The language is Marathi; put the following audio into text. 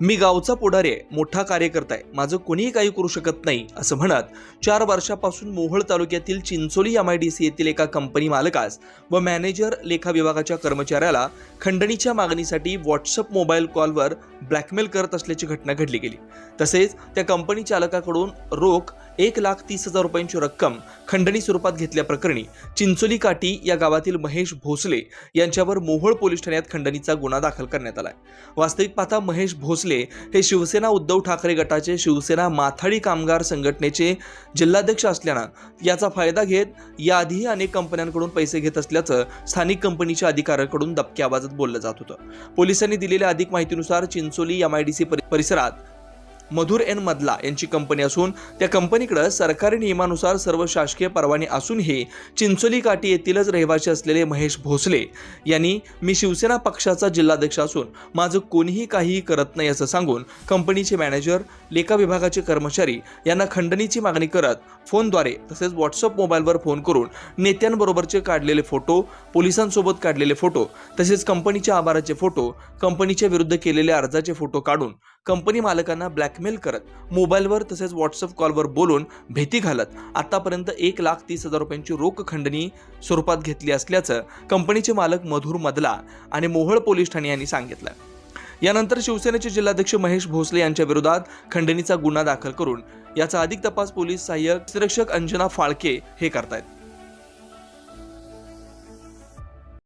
मी गावचा पुढारी आहे मोठा कार्यकर्ता आहे माझं कोणीही काही करू शकत नाही असं म्हणत चार वर्षापासून मोहोळ तालुक्यातील Chincholi M I D C येथील एका कंपनी मालकास व मॅनेजर लेखा विभागाच्या कर्मचाऱ्याला खंडणीच्या मागणीसाठी व्हॉट्सअप मोबाईल कॉलवर ब्लॅकमेल करत असल्याची घटना घडली गेली. तसेच त्या कंपनी चालकाकडून रोख एक लाख तीस हजार रुपयांची रक्कम खंडणी स्वरूपात घेतल्याप्रकरणी चिंचोली काटी या गावातील महेश भोसले यांच्यावर मोहोळ पोलीस ठाण्यात खंडणीचा गुन्हा दाखल करण्यात आलाय. वास्तविक पाहता महेश भोसले हे शिवसेना उद्धव ठाकरे गटाचे शिवसेना माथाडी कामगार संघटनेचे जिल्हाध्यक्ष असल्यानं याचा फायदा घेत याआधीही अनेक कंपन्यांकडून पैसे घेत असल्याचं स्थानिक कंपनीच्या अधिकाऱ्याकडून दबक्या आवाजात बोललं जात होतं. पोलिसांनी दिलेल्या अधिक माहितीनुसार चिंचोली एमआयडीसी परिसरात मधुर एन मदला यांची कंपनी असून त्या कंपनीकडे सरकारी नियमानुसार सर्व शासकीय परवाने असूनही चिंचोली काठी येथीलच रहिवासी असलेले महेश भोसले यांनी मी शिवसेना पक्षाचा जिल्हाध्यक्ष असून माझं कोणीही काहीही करत नाही असं सांगून कंपनीचे मॅनेजर लेखा विभागाचे कर्मचारी यांना खंडणीची मागणी करत फोनद्वारे तसेच व्हॉट्सअप मोबाईलवर फोन करून नेत्यांबरोबरचे काढलेले फोटो पोलिसांसोबत काढलेले फोटो तसेच कंपनीच्या आभाराचे फोटो कंपनीच्या विरुद्ध केलेल्या अर्जाचे फोटो काढून कंपनी मालकांना ब्लॅक ब्लॅकमेल करत मोबाईलवर तसेच व्हॉट्सअप कॉलवर बोलून भीती घालत आतापर्यंत एक लाख तीस हजार रुपयांची रोख खंडणी स्वरूपात घेतली असल्याचं कंपनीचे मालक मधुर मदला आणि मोहोळ पोलीस ठाणे यांनी सांगितलं. यानंतर शिवसेनेचे जिल्हाध्यक्ष महेश भोसले यांच्या विरोधात खंडणीचा गुन्हा दाखल करून याचा अधिक तपास पोलीस सहाय्यक निरीक्षक अंजना फाळके हे करतायत.